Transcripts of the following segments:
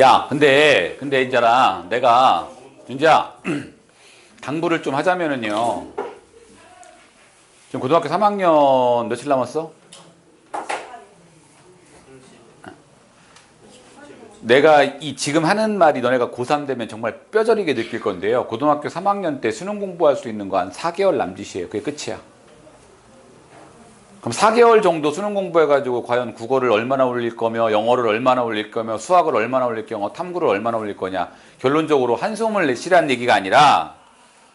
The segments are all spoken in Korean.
야, 근데, 근데 이제라 내가, 윤지야, 당부를 좀 하자면은요. 지금 고등학교 3학년 며칠 남았어? 내가 이 지금 하는 말이 너네가 고3 되면 정말 뼈저리게 느낄 건데요. 고등학교 3학년 때 수능 공부할 수 있는 거 한 4개월 남짓이에요. 그게 끝이야. 그럼 4개월 정도 수능 공부해가지고 과연 국어를 얼마나 올릴 거며 영어를 얼마나 올릴 거며 수학을 얼마나 올릴 거며 탐구를 얼마나 올릴 거냐. 결론적으로 한숨을 내쉬라는 얘기가 아니라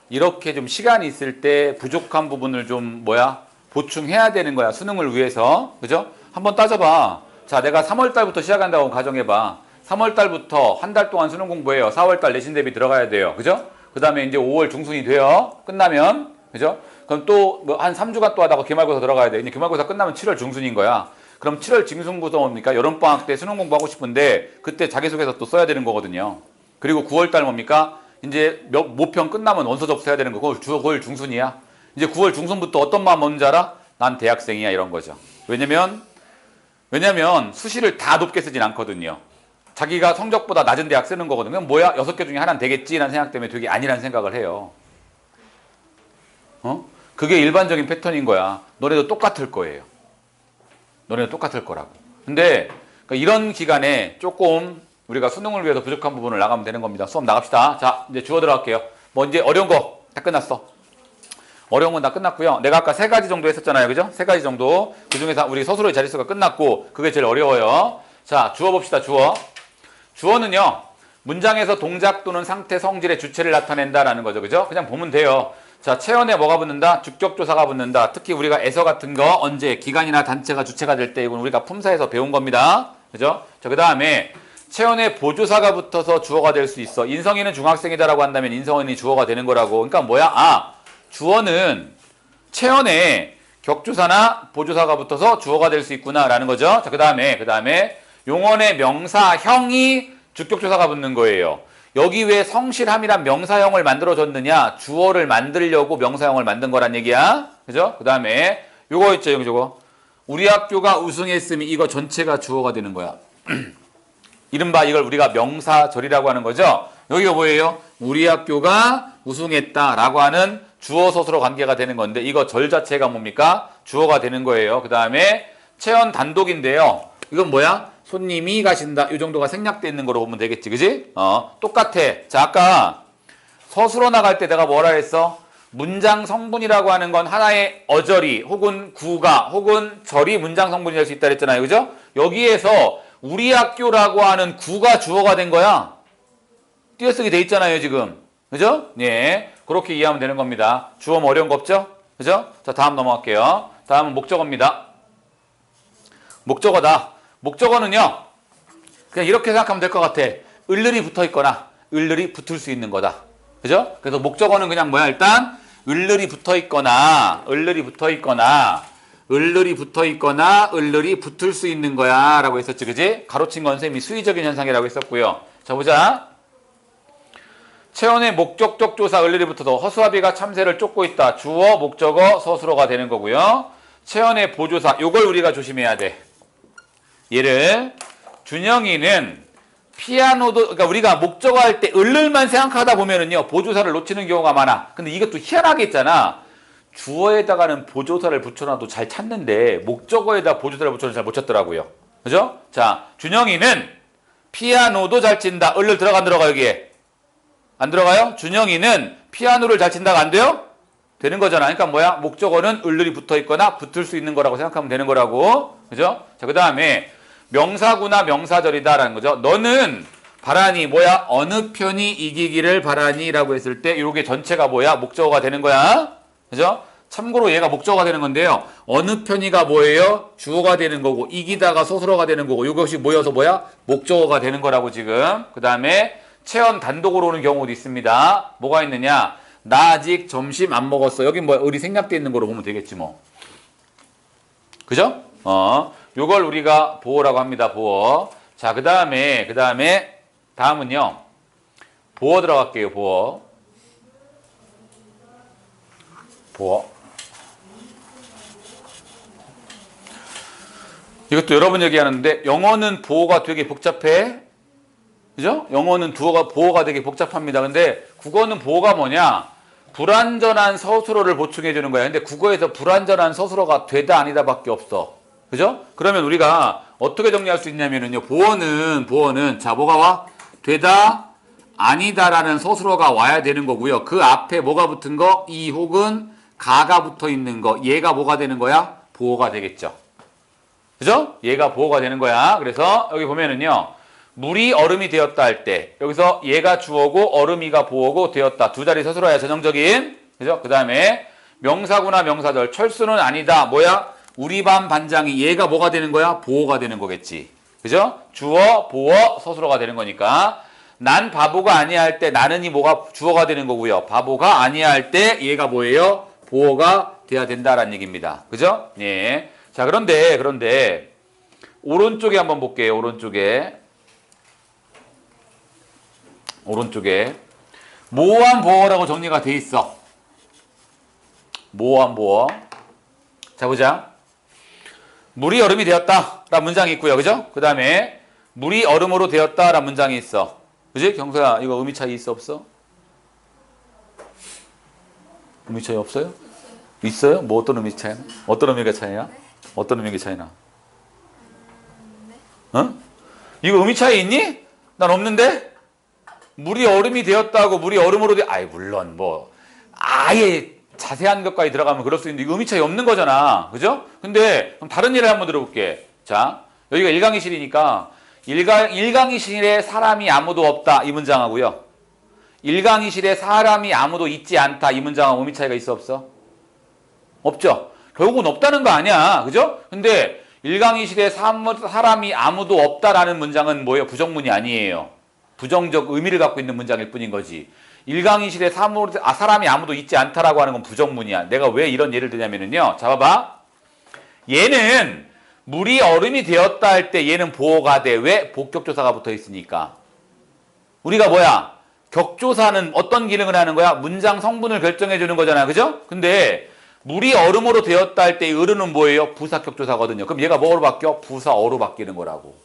이렇게 좀 시간이 있을 때 부족한 부분을 좀 뭐야 보충해야 되는 거야 수능을 위해서 그죠? 한번 따져봐. 자 내가 3월 달부터 시작한다고 가정해봐. 3월 달부터 한 달 동안 수능 공부해요. 4월 달 내신 대비 들어가야 돼요. 그죠? 그 다음에 이제 5월 중순이 돼요. 끝나면 그죠? 그럼 또 뭐 한 3주간 또 하다가 기말고사 들어가야 돼. 이제 기말고사 끝나면 7월 중순인 거야. 그럼 7월 중순부터 뭡니까? 여름방학 때 수능 공부하고 싶은데 그때 자기소개서 또 써야 되는 거거든요. 그리고 9월 달 뭡니까? 이제 몇, 모평 끝나면 원서 접수해야 되는 거고 9월 중순이야. 이제 9월 중순부터 어떤 마음 먹는지 알아? 난 대학생이야 이런 거죠. 왜냐면 왜냐면 수시를 다 높게 쓰진 않거든요. 자기가 성적보다 낮은 대학 쓰는 거거든요. 뭐야? 여섯 개 중에 하나는 되겠지라는 생각 때문에 되게 아니라는 생각을 해요. 어? 그게 일반적인 패턴인 거야. 너네도 똑같을 거예요. 너네도 똑같을 거라고. 근데 그러니까 이런 기간에 조금 우리가 수능을 위해서 부족한 부분을 나가면 되는 겁니다. 수업 나갑시다. 자, 이제 주어 들어갈게요. 뭐 이제 어려운 거 다 끝났어. 어려운 건 다 끝났고요. 내가 아까 세 가지 정도 했었잖아요. 그죠? 세 가지 정도. 그 중에서 우리 서술어의 자릿수가 끝났고 그게 제일 어려워요. 자, 주어 봅시다. 주어. 주어는요. 문장에서 동작 또는 상태, 성질의 주체를 나타낸다라는 거죠. 그죠? 그냥 보면 돼요. 자, 체언에 뭐가 붙는다? 주격조사가 붙는다. 특히 우리가 에서 같은 거 언제 기관이나 단체가 주체가 될 때 이건 우리가 품사에서 배운 겁니다. 그죠? 자, 그 다음에 체언에 보조사가 붙어서 주어가 될 수 있어. 인성이는 중학생이다라고 한다면 인성이 주어가 되는 거라고. 그러니까 뭐야? 아, 주어는 체언에 격조사나 보조사가 붙어서 주어가 될 수 있구나라는 거죠. 자, 그 다음에 그 다음에 용언의 명사형이 주격조사가 붙는 거예요. 여기 왜 성실함이란 명사형을 만들어줬느냐? 주어를 만들려고 명사형을 만든 거란 얘기야. 그죠? 그 다음에 요거 있죠, 여기 저거. 우리 학교가 우승했으면 이거 전체가 주어가 되는 거야. 이른바 이걸 우리가 명사절이라고 하는 거죠. 여기가 뭐예요? 우리 학교가 우승했다라고 하는 주어 서술어 관계가 되는 건데 이거 절 자체가 뭡니까? 주어가 되는 거예요. 그 다음에 체언 단독인데요. 이건 뭐야? 손님이 가신다. 이 정도가 생략돼 있는 거로 보면 되겠지. 그지? 어, 똑같아. 자, 아까 서술어 나갈 때 내가 뭐라 했어? 문장 성분이라고 하는 건 하나의 어절이 혹은 구가 혹은 절이 문장 성분이 될 수 있다 그랬잖아요. 그죠? 여기에서 우리 학교라고 하는 구가 주어가 된 거야. 띄어쓰기 돼 있잖아요, 지금. 그죠? 예. 그렇게 이해하면 되는 겁니다. 주어 뭐 어려운 거 없죠? 그죠? 자, 다음 넘어갈게요. 다음은 목적어입니다. 목적어다. 목적어는요. 그냥 이렇게 생각하면 될 것 같아. 을들이 붙어 있거나 을들이 붙을 수 있는 거다. 그죠? 그래서 목적어는 그냥 뭐야? 일단 을들이 붙어 있거나 을들이 붙어 있거나 을들이 붙어 있거나 을들이 붙을 수 있는 거야 라고 했었지. 그지? 가로친 건 쌤이 수의적인 현상이라고 했었고요. 자, 보자. 체온의 목적적 조사 을들이 붙어서 허수아비가 참새를 쫓고 있다. 주어, 목적어, 서술어가 되는 거고요. 체온의 보조사. 요걸 우리가 조심해야 돼. 얘를 준영이는 피아노도 그러니까 우리가 목적어 할 때 을를만 생각하다 보면은요 보조사를 놓치는 경우가 많아. 근데 이것도 희한하게 있잖아. 주어에다가는 보조사를 붙여놔도 잘 찾는데 목적어에다 보조사를 붙여놔도 잘 못 찾더라고요. 그죠? 자, 준영이는 피아노도 잘 친다. 을를 들어가 안 들어가 여기에? 안 들어가요? 준영이는 피아노를 잘 친다가 안 돼요? 되는 거잖아. 그러니까 뭐야? 목적어는 을들이 붙어 있거나 붙을 수 있는 거라고 생각하면 되는 거라고. 그죠? 자, 그 다음에 명사구나 명사절이다라는 거죠. 너는 바라니 뭐야? 어느 편이 이기기를 바라니라고 했을 때 이게 전체가 뭐야? 목적어가 되는 거야. 그죠? 참고로 얘가 목적어가 되는 건데요. 어느 편이가 뭐예요? 주어가 되는 거고 이기다가 소설어가 되는 거고 이것이 모여서 뭐야? 목적어가 되는 거라고 지금. 그 다음에 체언 단독으로 오는 경우도 있습니다. 뭐가 있느냐? 나 아직 점심 안 먹었어. 여기 뭐 을이 생략돼 있는 거로 보면 되겠지 뭐. 그죠? 어. 요걸 우리가 보어라고 합니다. 보어. 자, 그 다음에 그 다음에 다음은요. 보어 들어갈게요. 보어. 보어. 이것도 여러 번 얘기하는데 영어는 보어가 되게 복잡해. 그죠? 영어는 두어가 보어가 되게 복잡합니다. 근데 국어는 보어가 뭐냐? 불완전한 서술어를 보충해 주는 거야. 근데 국어에서 불완전한 서술어가 되다 아니다밖에 없어. 그죠? 그러면 우리가 어떻게 정리할 수 있냐면은요. 보어는 보어는 자 뭐가 와? 되다 아니다라는 서술어가 와야 되는 거고요. 그 앞에 뭐가 붙은 거? 이 혹은 가가 붙어 있는 거. 얘가 뭐가 되는 거야? 보어가 되겠죠. 그죠? 얘가 보어가 되는 거야. 그래서 여기 보면은요. 물이 얼음이 되었다 할 때 여기서 얘가 주어고 얼음이가 보어고 되었다. 두 자리 서술어야 전형적인. 그죠? 그 다음에 명사구나 명사절 철수는 아니다. 뭐야? 우리 반 반장이 얘가 뭐가 되는 거야? 보어가 되는 거겠지. 그죠? 주어, 보어, 서술어가 되는 거니까 난 바보가 아니야 할 때 나는이 뭐가 주어가 되는 거고요. 바보가 아니야 할 때 얘가 뭐예요? 보어가 돼야 된다라는 얘기입니다. 그죠? 예. 자, 그런데 그런데 오른쪽에 한번 볼게요. 오른쪽에 오른쪽에 모호한 보어라고 정리가 돼 있어. 모호한 보어. 자 보자. 물이 얼음이 되었다. 라는 문장이 있고요. 그죠? 그 다음에 물이 얼음으로 되었다. 라는 문장이 있어. 그지? 경서야 이거 의미 차이 있어 없어? 의미 차이 없어요? 있어요? 뭐 어떤 의미 차이나? 어떤 의미가 차이야? 어떤 의미가 차이나? 어? 이거 의미 차이 있니? 난 없는데? 물이 얼음이 되었다고 물이 얼음으로 되 아이 물론 뭐 아예 자세한 것까지 들어가면 그럴 수 있는데 의미 차이 없는 거잖아 그죠? 근데 그럼 다른 예를 한번 들어볼게 자 여기가 일강이실이니까 일강, 일강이실에 사람이 아무도 없다 이 문장하고요 일강이실에 사람이 아무도 있지 않다 이 문장하고 의미 차이가 있어 없어? 없죠 결국은 없다는 거 아니야 그죠? 근데 일강이실에 사람이 아무도 없다라는 문장은 뭐예요? 부정문이 아니에요 부정적 의미를 갖고 있는 문장일 뿐인 거지. 일강인실에 아, 사람이 아무도 있지 않다라고 하는 건 부정문이야. 내가 왜 이런 예를 드냐면은요. 잡아봐. 얘는 물이 얼음이 되었다 할 때 얘는 보호가 돼. 왜? 복격조사가 붙어 있으니까. 우리가 뭐야? 격조사는 어떤 기능을 하는 거야? 문장 성분을 결정해 주는 거잖아. 그죠? 근데 물이 얼음으로 되었다 할때 을은 뭐예요? 부사격조사거든요. 그럼 얘가 뭐로 바뀌어? 부사어로 바뀌는 거라고.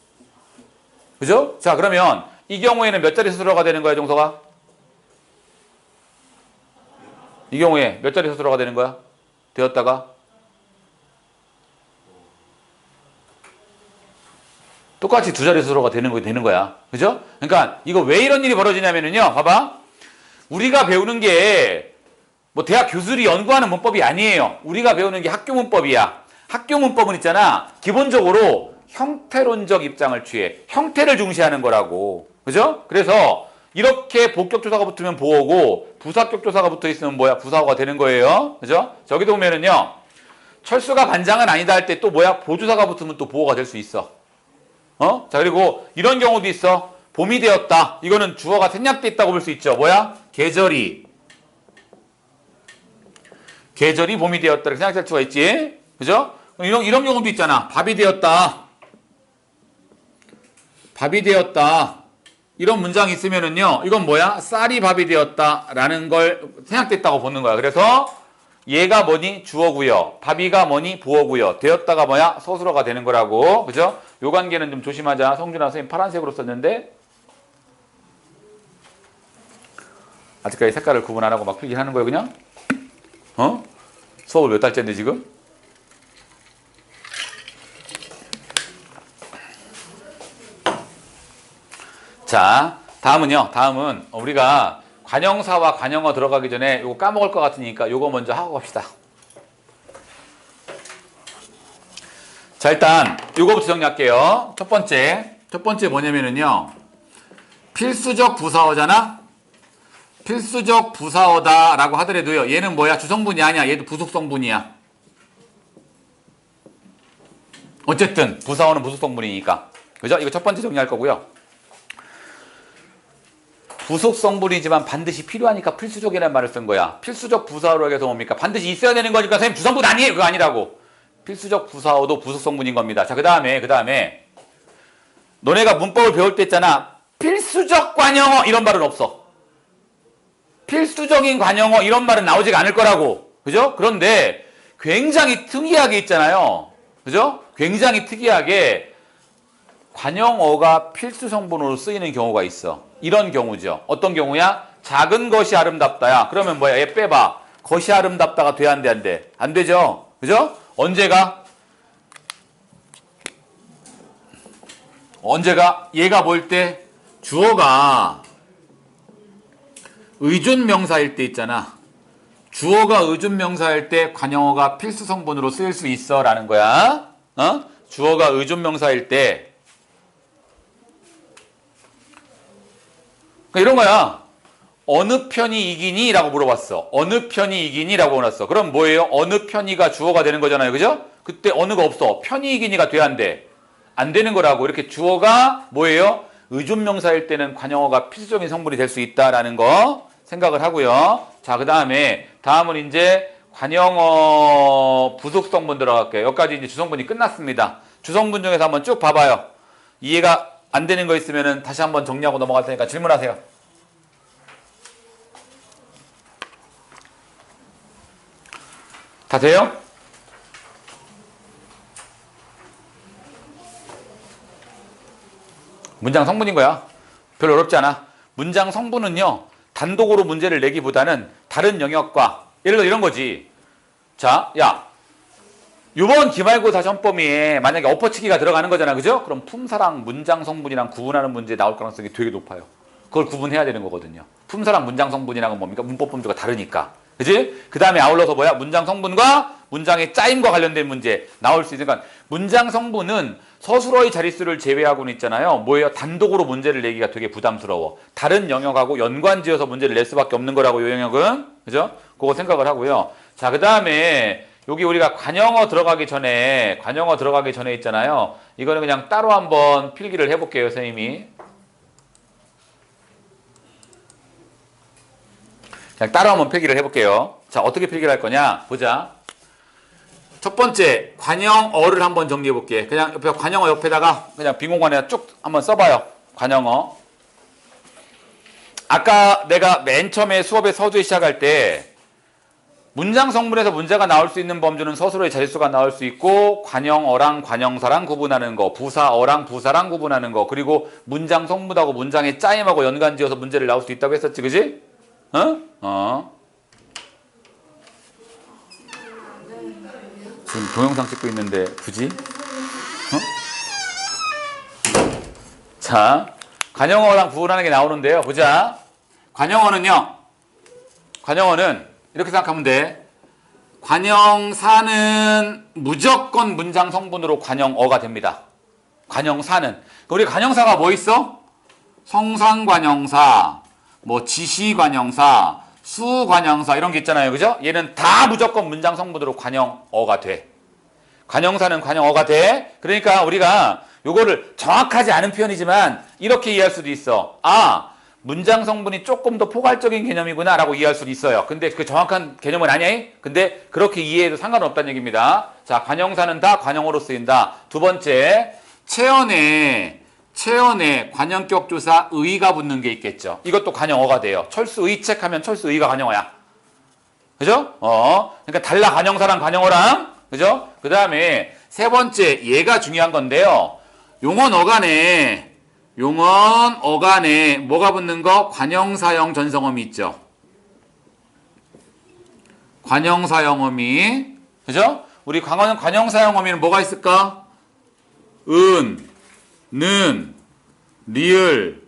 그죠? 자, 그러면 이 경우에는 몇 자리 서술어가 되는 거야, 정서가? 이 경우에 몇 자리 서술어가 되는 거야? 되었다가? 똑같이 두 자리 서술어가 되는 거 되는 거야. 그죠? 그러니까 이거 왜 이런 일이 벌어지냐면은요. 봐봐. 우리가 배우는 게 뭐 대학 교수들이 연구하는 문법이 아니에요. 우리가 배우는 게 학교 문법이야. 학교 문법은 있잖아. 기본적으로 형태론적 입장을 취해. 형태를 중시하는 거라고. 그죠? 그래서 이렇게 복격조사가 붙으면 보어고 부사격조사가 붙어 있으면 뭐야? 부사어가 되는 거예요. 그죠? 저기도 보면은요. 철수가 반장은 아니다 할 때 또 뭐야? 보조사가 붙으면 또 보어가 될 수 있어. 어? 자, 그리고 이런 경우도 있어. 봄이 되었다. 이거는 주어가 생략돼 있다고 볼 수 있죠. 뭐야? 계절이. 계절이 봄이 되었다. 생각할 수가 있지. 그죠? 이런, 이런 경우도 있잖아. 밥이 되었다. 밥이 되었다. 이런 문장이 있으면은요, 이건 뭐야? 쌀이 밥이 되었다라는 걸 생각됐다고 보는 거야. 그래서 얘가 뭐니? 주어고요. 밥이가 뭐니? 부어고요. 되었다가 뭐야? 서술어가 되는 거라고. 그죠? 요 관계는 좀 조심하자. 성준아 선생님 파란색으로 썼는데 아직까지 색깔을 구분 안 하고 막 필기 하는 거예요, 그냥? 어? 수업을 몇 달째인데 지금? 자, 다음은요. 다음은 우리가 관형사와 관형어 들어가기 전에 이거 까먹을 것 같으니까 이거 먼저 하고 갑시다. 자, 일단 이거부터 정리할게요. 첫 번째. 첫 번째 뭐냐면은요. 필수적 부사어잖아? 필수적 부사어다라고 하더라도요. 얘는 뭐야? 주성분이 아니야. 얘도 부속성분이야. 어쨌든 부사어는 부속성분이니까. 그죠? 이거 첫 번째 정리할 거고요. 부속 성분이지만 반드시 필요하니까 필수적이라는 말을 쓴 거야. 필수적 부사어로 해서 뭡니까? 반드시 있어야 되는 거니까 선생님 주성분 아니에요. 그거 아니라고. 필수적 부사어도 부속 성분인 겁니다. 자, 그 다음에, 그 다음에 너네가 문법을 배울 때 있잖아. 필수적 관형어 이런 말은 없어. 필수적인 관형어 이런 말은 나오지가 않을 거라고. 그죠? 그런데 굉장히 특이하게 있잖아요. 그죠? 굉장히 특이하게 관용어가 필수 성분으로 쓰이는 경우가 있어. 이런 경우죠. 어떤 경우야? 작은 것이 아름답다야. 그러면 뭐야? 얘 빼봐. 것이 아름답다가 돼, 안 돼, 안 돼? 안 되죠? 그죠? 언제가? 언제가? 얘가 뭘 때? 주어가 의존 명사일 때 있잖아. 주어가 의존 명사일 때 관용어가 필수 성분으로 쓰일 수 있어 라는 거야. 어? 주어가 의존 명사일 때 그러니까 이런 거야. 어느 편이 이기니? 라고 물어봤어. 어느 편이 이기니? 라고 물어봤어. 그럼 뭐예요? 어느 편이가 주어가 되는 거잖아요. 그죠? 그때 어느가 없어. 편이 이기니가 돼야 안 돼. 안 되는 거라고. 이렇게 주어가 뭐예요? 의존 명사일 때는 관용어가 필수적인 성분이 될 수 있다라는 거 생각을 하고요. 자, 그 다음에 다음은 이제 관용어 부속 성분 들어갈게요. 여기까지 이제 주성분이 끝났습니다. 주성분 중에서 한번 쭉 봐봐요. 이해가 안 되는 거 있으면 다시 한번 정리하고 넘어갈 테니까 질문하세요. 다 돼요? 문장 성분인 거야. 별로 어렵지 않아. 문장 성분은요, 단독으로 문제를 내기보다는 다른 영역과, 예를 들어 이런 거지. 자, 야, 이번 기말고사 전범위에 만약에 엎어치기가 들어가는 거잖아. 그죠? 그럼 품사랑 문장 성분이랑 구분하는 문제 나올 가능성이 되게 높아요. 그걸 구분해야 되는 거거든요. 품사랑 문장 성분이랑은 뭡니까? 문법 범주가 다르니까. 그지? 그 다음에 아울러서 뭐야? 문장 성분과 문장의 짜임과 관련된 문제 나올 수 있으니까 문장 성분은 서술어의 자릿수를 제외하고는 있잖아요. 뭐예요? 단독으로 문제를 내기가 되게 부담스러워. 다른 영역하고 연관지어서 문제를 낼 수밖에 없는 거라고 이 영역은. 그죠? 그거 생각을 하고요. 자, 그 다음에 여기 우리가 관영어 들어가기 전에 관영어 들어가기 전에 있잖아요. 이거는 그냥 따로 한번 필기를 해볼게요, 선생님이. 그냥 따로 한번 필기를 해볼게요. 자, 어떻게 필기를 할 거냐? 보자. 첫 번째, 관영어를 한번 정리해 볼게. 그냥 옆에 관영어 옆에다가 그냥 빈 공간에 쭉 한번 써봐요. 관영어. 아까 내가 맨 처음에 수업의 서두에 시작할 때 문장 성분에서 문제가 나올 수 있는 범주는 서술어의 자릿수가 나올 수 있고 관영어랑 관영사랑 구분하는 거, 부사어랑 부사랑 구분하는 거, 그리고 문장 성분하고 문장의 짜임하고 연관지어서 문제를 나올 수 있다고 했었지, 그지? 어? 어. 지금 동영상 찍고 있는데 굳이? 어? 자, 관영어랑 구분하는 게 나오는데요. 보자. 관영어는요. 관영어는 이렇게 생각하면 돼. 관영사는 무조건 문장 성분으로 관영어가 됩니다. 관영사는. 우리 관영사가 뭐 있어? 성상관영사, 뭐 지시관영사, 수관영사 이런 게 있잖아요. 그죠? 얘는 다 무조건 문장 성분으로 관영어가 돼. 관영사는 관영어가 돼. 그러니까 우리가 요거를 정확하지 않은 표현이지만 이렇게 이해할 수도 있어. 아, 문장 성분이 조금 더 포괄적인 개념이구나 라고 이해할 수도 있어요. 근데 그 정확한 개념은 아니야. 근데 그렇게 이해해도 상관없다는 얘기입니다. 자, 관영사는 다 관영어로 쓰인다. 두 번째, 체언에 체언에 관형격 조사 의가 붙는 게 있겠죠. 이것도 관형어가 돼요. 철수 의책 하면 철수 의가 관형어야. 그죠? 어. 그러니까 달라 관형사랑 관형어랑. 그죠? 그 다음에 세 번째 얘가 중요한 건데요. 용언 어간에 용언 어간에 뭐가 붙는 거? 관형사형 전성어미 있죠. 관형사형어미. 그죠? 우리 광어는 관형사형어미는 뭐가 있을까? 은, 는, 리을,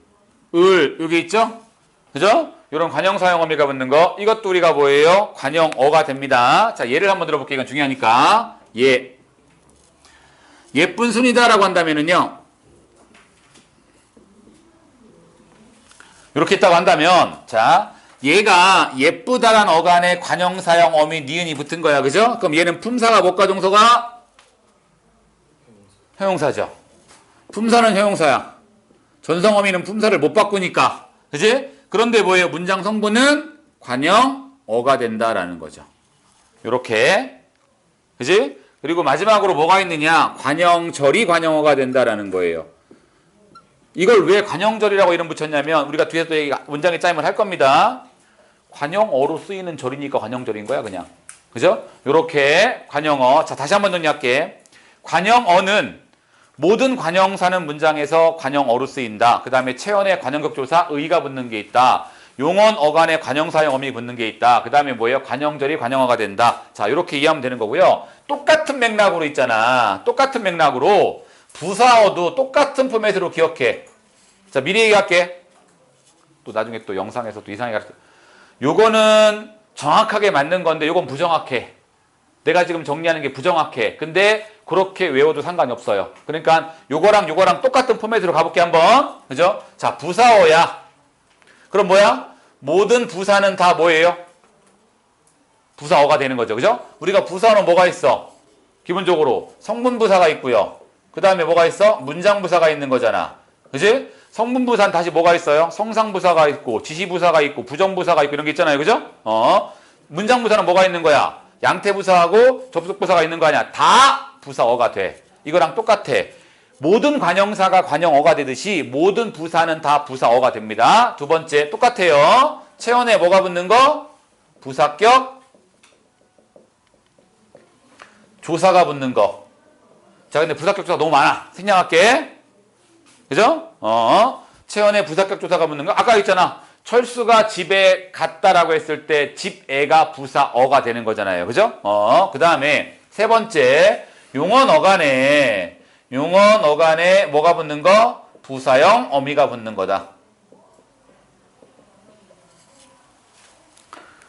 을 여기 있죠? 그죠? 이런 관형사 형어미가 붙는 거 이것도 우리가 뭐예요? 관형어가 됩니다. 자 예를 한번 들어볼게요. 이건 중요하니까 예 예쁜 순이다라고 한다면은요 이렇게 있다고 한다면 자 얘가 예쁘다란 어간에 관형사형 어미 니은이 붙은 거야 그죠? 그럼 얘는 품사가 뭐가 동서가 형용사죠. 품사는 형용사야. 전성 어미는 품사를 못 바꾸니까. 그지? 그런데 뭐예요? 문장 성분은 관형 어가 된다라는 거죠. 요렇게. 그지? 그리고 마지막으로 뭐가 있느냐? 관형절이 관형어가 된다라는 거예요. 이걸 왜 관형절이라고 이름 붙였냐면 우리가 뒤에서 또 문장의 짜임을 할 겁니다. 관형어로 쓰이는 절이니까 관형절인 거야, 그냥. 그죠? 요렇게 관용어. 자, 다시 한번 정리할게. 관용어는 모든 관용사는 문장에서 관용어로 쓰인다. 그 다음에 체언의 관용격 조사 의가 붙는 게 있다. 용언 어간에 관용사형 어미 붙는 게 있다. 그 다음에 뭐예요? 관용절이 관용어가 된다. 자, 이렇게 이해하면 되는 거고요. 똑같은 맥락으로 있잖아. 똑같은 맥락으로 부사어도 똑같은 포맷으로 기억해. 자, 미리 얘기할게. 또 나중에 또 영상에서 또 이상하게 가르쳐. 요거는 정확하게 맞는 건데 요건 부정확해. 내가 지금 정리하는 게 부정확해. 근데 그렇게 외워도 상관이 없어요. 그러니까 요거랑 요거랑 똑같은 포맷으로 가볼게 한번. 그죠? 자, 부사어야. 그럼 뭐야? 모든 부사는 다 뭐예요? 부사어가 되는 거죠. 그죠? 우리가 부사어는 뭐가 있어? 기본적으로 성문부사가 있고요. 그 다음에 뭐가 있어? 문장부사가 있는 거잖아. 그지? 성문부사는 다시 뭐가 있어요? 성상부사가 있고, 지시부사가 있고, 부정부사가 있고, 이런 게 있잖아요. 그죠? 어. 문장부사는 뭐가 있는 거야? 양태 부사하고 접속 부사가 있는 거 아니야? 다 부사어가 돼. 이거랑 똑같아. 모든 관형사가 관형어가 되듯이 모든 부사는 다 부사어가 됩니다. 두 번째, 똑같아요. 체언에 뭐가 붙는 거? 부사격, 조사가 붙는 거. 자, 근데 부사격 조사 너무 많아. 생략할게. 그죠? 어. 체언에 부사격 조사가 붙는 거. 아까 있잖아. 철수가 집에 갔다라고 했을 때 집애가 부사 어가 되는 거잖아요. 그죠? 어. 그 다음에 세 번째. 용언 어간에, 용언 어간에 뭐가 붙는 거? 부사형 어미가 붙는 거다.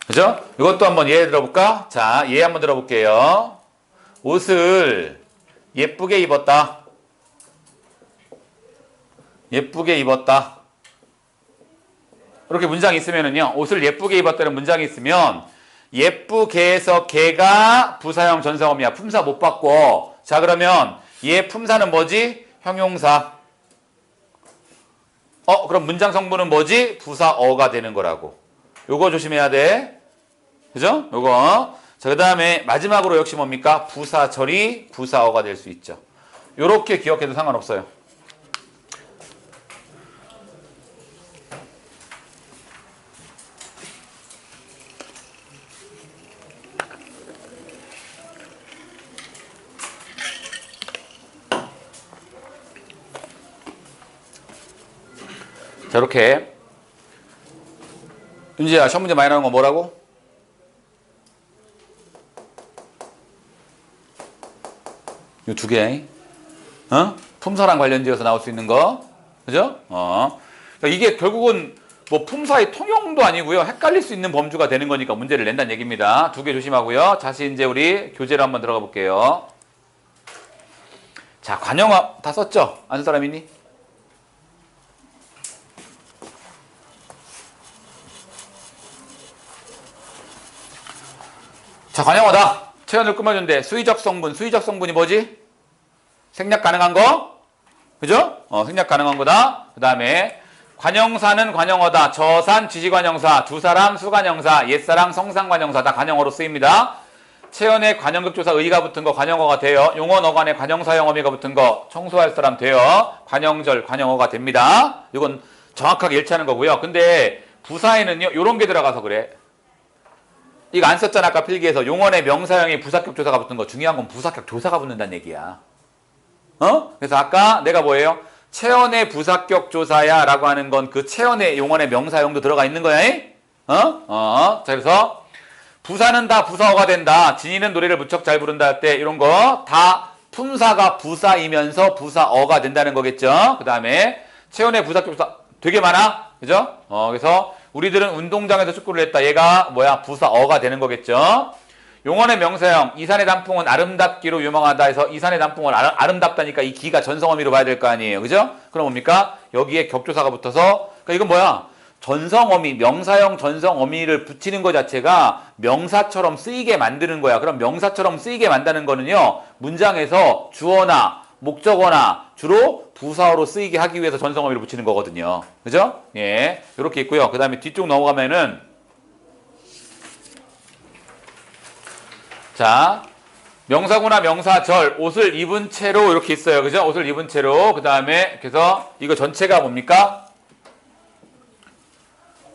그죠? 이것도 한번 예를 들어볼까? 자, 예 한번 들어볼게요. 옷을 예쁘게 입었다. 예쁘게 입었다. 이렇게 문장이 있으면은요, 옷을 예쁘게 입었다는 문장이 있으면, 예쁘게에서 개가 부사형 전사범이야. 품사 못 받고. 자, 그러면 얘 품사는 뭐지? 형용사. 어, 그럼 문장 성분은 뭐지? 부사 어가 되는 거라고. 요거 조심해야 돼. 그죠? 요거. 자, 그 다음에 마지막으로 역시 뭡니까? 부사절이 부사어가 될 수 있죠. 요렇게 기억해도 상관없어요. 자, 이렇게. 윤지야, 시험 문제 많이 나오는 거 뭐라고? 요두 개. 어? 품사랑 관련지어서 나올 수 있는 거. 그죠? 어. 그러니까 이게 결국은 뭐 품사의 통용도 아니고요. 헷갈릴 수 있는 범주가 되는 거니까 문제를 낸다는 얘기입니다. 두 개 조심하고요. 다시 이제 우리 교재로 한번 들어가 볼게요. 자, 관영어 다 썼죠? 아는 사람 있니? 자, 관영어다. 체온을 끊어준데 수의적 성분, 수의적 성분이 뭐지? 생략 가능한 거? 그죠? 어, 생략 가능한 거다. 그 다음에 관형사는 관형어다. 저산 지지관형사, 두 사람 수관형사, 옛사람 성상관형사 다 관형어로 쓰입니다. 체연의 관형격 조사 의가 붙은 거 관형어가 돼요. 용언 어간에 관형사형 어미가 붙은 거 청소할 사람 돼요. 관형절 관형어가 됩니다. 이건 정확하게 일치하는 거고요. 근데 부사에는요, 요런 게 들어가서 그래. 이거 안 썼잖아 아까 필기에서 용언의 명사형에 부사격 조사가 붙은 거 중요한 건 부사격 조사가 붙는다는 얘기야. 어? 그래서 아까 내가 뭐예요? 체언의 부사격 조사야 라고 하는 건 그 체언의 용언의 명사형도 들어가 있는 거야. 이? 어? 어. 자, 그래서 부사는 다 부사어가 된다. 진이는 노래를 무척 잘 부른다 할 때 이런 거 다 품사가 부사이면서 부사어가 된다는 거겠죠. 그 다음에 체언의 부사격 조사 되게 많아. 그죠? 어, 그래서 우리들은 운동장에서 축구를 했다. 얘가 뭐야? 부사 어가 되는 거겠죠. 용언의 명사형 이산의 단풍은 아름답기로 유명하다 해서 이산의 단풍은 아, 름답다니까이 기가 전성어미로 봐야 될 거 아니에요. 그죠? 그럼 뭡니까? 여기에 격조사가 붙어서 그러니까 이건 뭐야? 전성어미, 명사형 전성어미를 붙이는 것 자체가 명사처럼 쓰이게 만드는 거야. 그럼 명사처럼 쓰이게 만드는 거는요. 문장에서 주어나 목적어나 주로 부사어로 쓰이게 하기 위해서 전성어미를 붙이는 거거든요. 그죠? 예. 이렇게 있고요. 그 다음에 뒤쪽 넘어가면은 자, 명사구나 명사절 옷을 입은 채로 이렇게 있어요. 그죠? 옷을 입은 채로. 그 다음에 그래서 이거 전체가 뭡니까?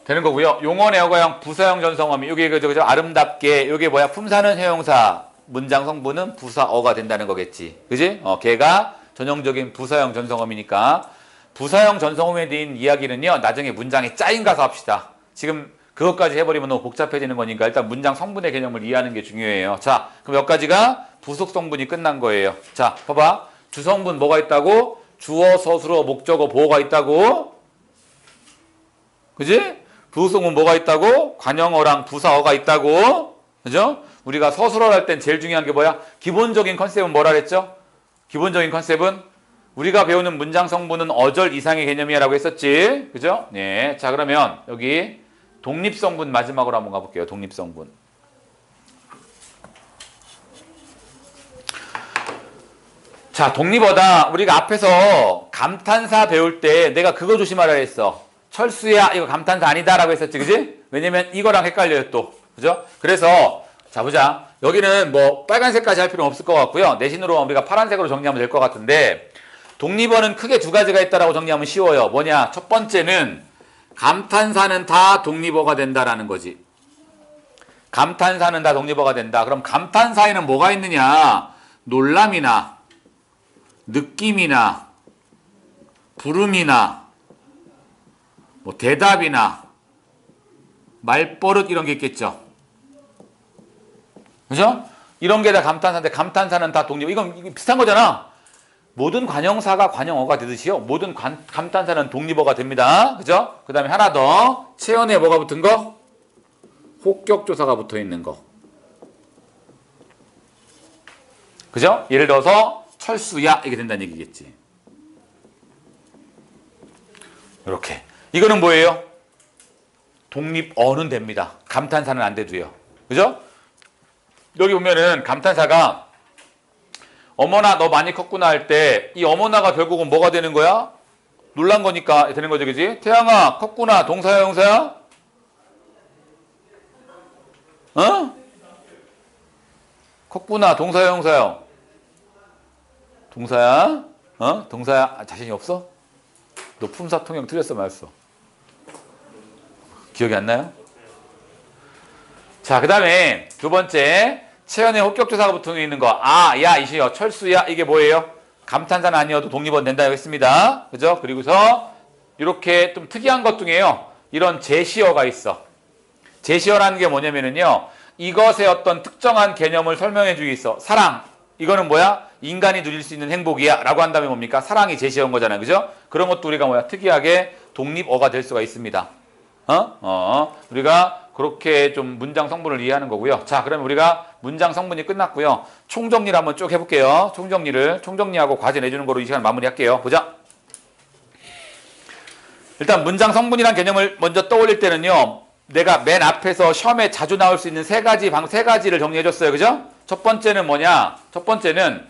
되는 거고요. 용언의 어가형 부사형 전성어미 이게 그죠 그죠 아름답게 이게 뭐야 품사는 형용사 문장 성분은 부사어가 된다는 거겠지. 그지? 어 걔가 전형적인 부사형 전성어미니까 부사형 전성어미에 대한 이야기는요. 나중에 문장에 짜인 가서 합시다. 지금 그것까지 해버리면 너무 복잡해지는 거니까 일단 문장 성분의 개념을 이해하는 게 중요해요. 자, 그럼 여기까지가 부속 성분이 끝난 거예요. 자, 봐봐. 주성분 뭐가 있다고? 주어, 서술어, 목적어, 보어가 있다고? 그지? 부속은 뭐가 있다고? 관형어랑 부사어가 있다고? 그죠? 우리가 서술어를 할땐 제일 중요한 게 뭐야? 기본적인 컨셉은 뭐라 그랬죠? 기본적인 컨셉은 우리가 배우는 문장 성분은 어절 이상의 개념이라고 했었지. 그죠? 네. 자, 그러면 여기 독립 성분 마지막으로 한번 가볼게요. 독립 성분. 자, 독립어다. 우리가 앞에서 감탄사 배울 때 내가 그거 조심하라 했어. 철수야, 이거 감탄사 아니다라고 했었지, 그지? 왜냐면 이거랑 헷갈려요, 또. 그죠? 그래서, 자, 보자. 여기는 뭐 빨간색까지 할 필요는 없을 것 같고요. 내신으로 우리가 파란색으로 정리하면 될 것 같은데, 독립어는 크게 두 가지가 있다라고 정리하면 쉬워요. 뭐냐? 첫 번째는 감탄사는 다 독립어가 된다라는 거지. 감탄사는 다 독립어가 된다. 그럼 감탄사에는 뭐가 있느냐? 놀람이나 느낌이나 부름이나 뭐 대답이나 말버릇 이런 게 있겠죠. 그죠? 이런 게 다 감탄사인데 감탄사는 다 독립. 이건 비슷한 거잖아. 모든 관형사가 관형어가 되듯이요. 모든 관- 감탄사는 독립어가 됩니다. 그죠? 그 다음에 하나 더. 체연에 뭐가 붙은 거? 혹격조사가 붙어 있는 거. 그죠? 예를 들어서 철수야 이게 된다는 얘기겠지. 이렇게. 이거는 뭐예요? 독립어는 됩니다. 감탄사는 안 돼도요. 그죠? 여기 보면은 감탄사가 어머나 너 많이 컸구나 할 때 이 어머나가 결국은 뭐가 되는 거야? 놀란 거니까 되는 거죠, 그지? 태양아 컸구나 동사야 형사야? 어? 컸구나 동사야 형사야? 동사야? 어? 동사야 아, 자신이 없어? 너 품사 통역 틀렸어 말았어? 기억이 안 나요? 자, 그 다음에 두 번째 체연의 혹격조사가 붙어 있는 거. 아, 야, 이시여, 철수야, 이게 뭐예요? 감탄사는 아니어도 독립은 된다고 했습니다. 그죠? 그리고서 이렇게 좀 특이한 것 중에요. 이런 제시어가 있어. 제시어라는 게 뭐냐면은요. 이것의 어떤 특정한 개념을 설명해 주기 있어. 사랑. 이거는 뭐야? 인간이 누릴 수 있는 행복이야. 라고 한다면 뭡니까? 사랑이 제시어인 거잖아요. 그죠? 그런 것도 우리가 뭐야? 특이하게 독립어가 될 수가 있습니다. 어? 어. 우리가 그렇게 좀 문장 성분을 이해하는 거고요. 자, 그러면 우리가 문장 성분이 끝났고요. 총정리를 한번 쭉 해볼게요. 총정리를. 총정리하고 과제 내주는 거로 이 시간 마무리할게요. 보자. 일단 문장 성분이란 개념을 먼저 떠올릴 때는요. 내가 맨 앞에서 시험에 자주 나올 수 있는 세 가지 방 세 가지를 정리해 줬어요. 그죠? 첫 번째는 뭐냐? 첫 번째는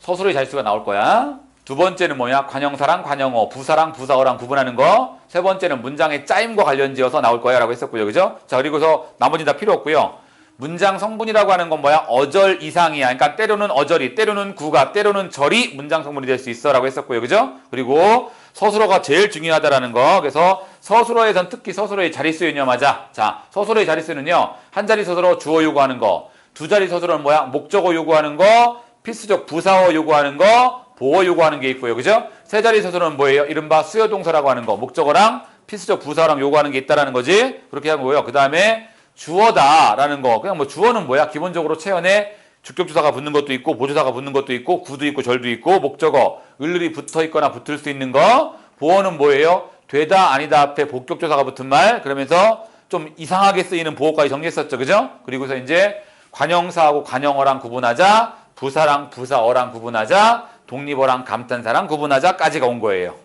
서술의 자릿수가 나올 거야. 두 번째는 뭐냐? 관형사랑 관형어, 부사랑 부사어랑 구분하는 거. 세 번째는 문장의 짜임과 관련지어서 나올 거야 라고 했었고요. 그죠? 자, 그리고서 나머지 다 필요 없고요. 문장 성분이라고 하는 건 뭐야? 어절 이상이야. 그러니까 때로는 어절이, 때로는 구가, 때로는 절이 문장 성분이 될 수 있어 라고 했었고요. 그죠? 그리고 서술어가 제일 중요하다라는 거. 그래서 서술어에선 특히 서술어의 자릿수 유념하자. 자, 서술어의 자릿수는요. 한 자리 서술어 주어 요구하는 거. 두 자리 서술어는 뭐야? 목적어 요구하는 거, 필수적 부사어 요구하는 거, 보어 요구하는 게 있고요. 그죠? 세 자리 서술어는 뭐예요? 이른바 수요 동사라고 하는 거. 목적어랑 필수적 부사어랑 요구하는 게 있다라는 거지. 그렇게 하는 거고요. 그다음에 주어다라는 거. 그냥 뭐 주어는 뭐야? 기본적으로 체연에 주격주사가 붙는 것도 있고 보조사가 붙는 것도 있고 구도 있고 절도 있고 목적어 을을이 붙어 있거나 붙을 수 있는 거. 보어는 뭐예요? 되다 아니다 앞에 복격조사가 붙은 말. 그러면서 좀 이상하게 쓰이는 보어까지 정리했었죠. 그죠? 그리고서 이제 관형사하고 관형어랑 구분하자. 부사랑 부사어랑 구분하자. 독립어랑 감탄사랑 구분하자까지가 온 거예요.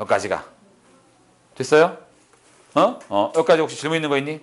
여기까지가. 됐어요? 어? 어, 여기까지 혹시 질문 있는 거 있니?